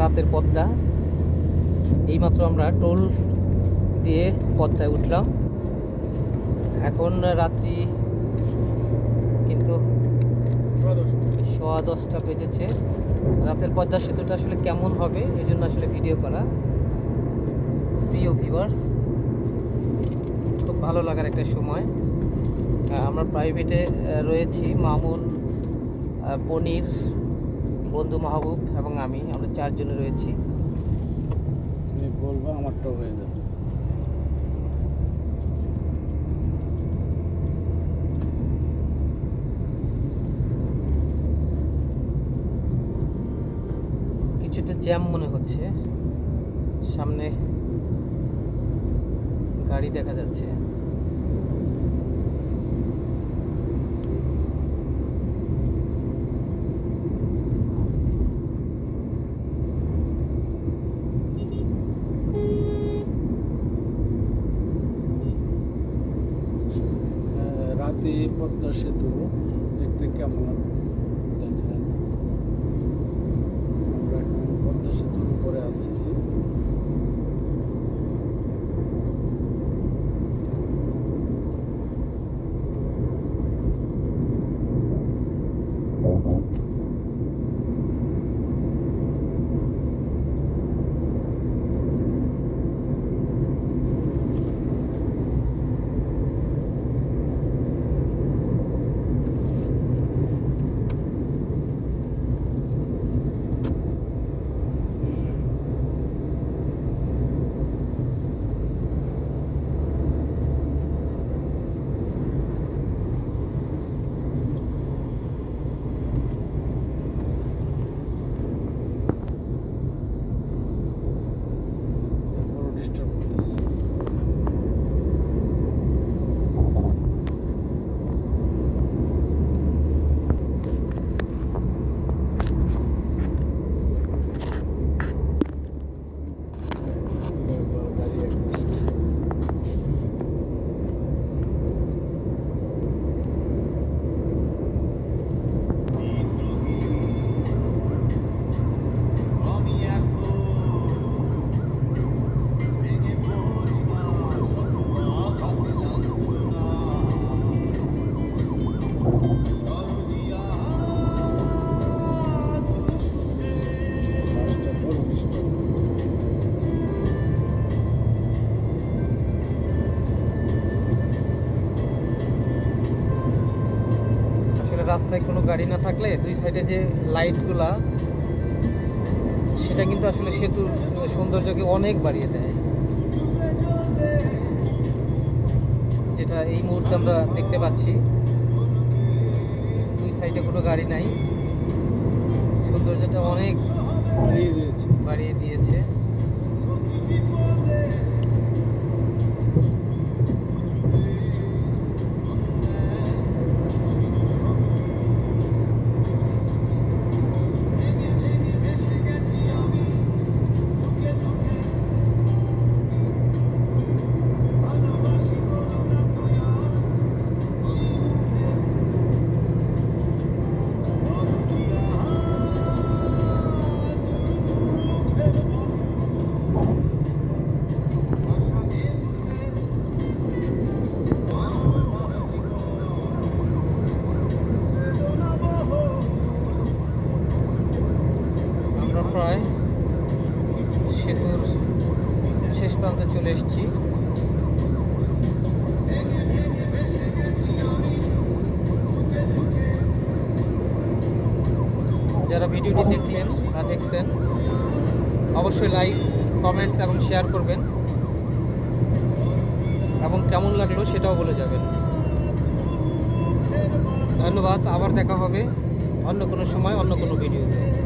রাতের পদ্মা। এইমাত্র আমরা টোল দিয়ে পদ্মায় উঠলাম। এখন রাত্রি কিন্তু সোয়া দশটা বেজেছে। রাতের পদ্মা সেতুটা আসলে কেমন হবে এই জন্য আসলে ভিডিও করা। প্রিয় ভিউয়ার্স খুব ভালো লাগার একটা সময়। আমরা প্রাইভেটে রয়েছি। মামুন পনির বন্ধু মাহবুব এবং আমি আমরা চারজনে রয়েছি। তুমি বলব আমারটা হয়ে যাবে। কিছুটা জ্যাম মনে হচ্ছে। সামনে গাড়ি দেখা যাচ্ছে। রাতে পদ্মা সেতু দেখতে কেমন আমরা এখন পদ্মা সেতুর উপরে আছি। বড় রাস্তায় কোনো গাড়ি না থাকলে দুই সাইডে যে লাইটগুলা সেটা কিন্তু আসলে সেতুর সৌন্দর্যকে অনেক বাড়িয়ে দেয়। যেটা এই মুহূর্তে আমরা দেখতে পাচ্ছি। দুই সাইডে কোনো গাড়ি নাই। সৌন্দর্যটা অনেক বাড়িয়ে দিয়েছে। প্রায় সেতুর শেষ প্রান্তে চলে এসেছি। যারা ভিডিওটি দেখলেন বা দেখছেন, অবশ্যই লাইক, কমেন্টস এবং শেয়ার করবেন। এবং কেমন লাগল সেটাও বলে যাবেন। ধন্যবাদ, আবার দেখা হবে অন্য কোনো সময়, অন্য কোনো ভিডিওতে।